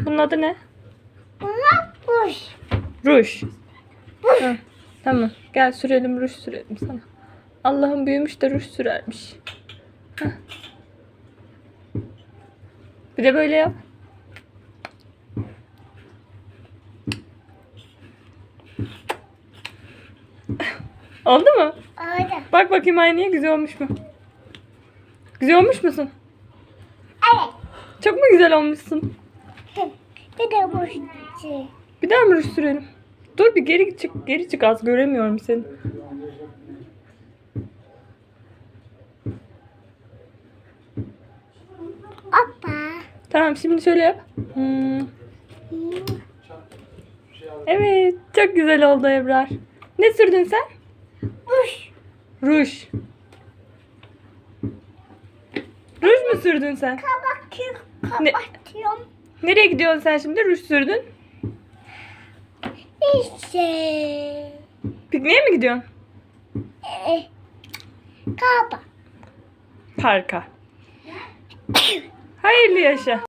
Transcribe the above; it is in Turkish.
Bunun adı ne? Buna kuş. Ruj. Ha, tamam. Gel sürelim ruj sürelim sana. Allah'ım büyümüş de ruj sürermiş. Hah. Bir de böyle yap. Oldu mu? Öyle. Bak bakayım aynaya güzel olmuş mu? Güzel olmuş musun? Evet. Çok mu güzel olmuşsun? Bir de bu şey. Bir daha mı ruj sürelim? Dur bir geri çık, geri çık az göremiyorum seni. Hoppa. Tamam şimdi şöyle yap. Hmm. Evet çok güzel oldu Ebrar. Ne sürdün sen? Kuş. Ruj. Ruj mu sürdün sen? Kapatıyorum. Ne? Kapatıyorum. Nereye gidiyorsun sen şimdi? Ruj sürdün. İşte. Pikniğe mi gidiyorsun? Ee, kapa. Parka. Hayırlı yaşa.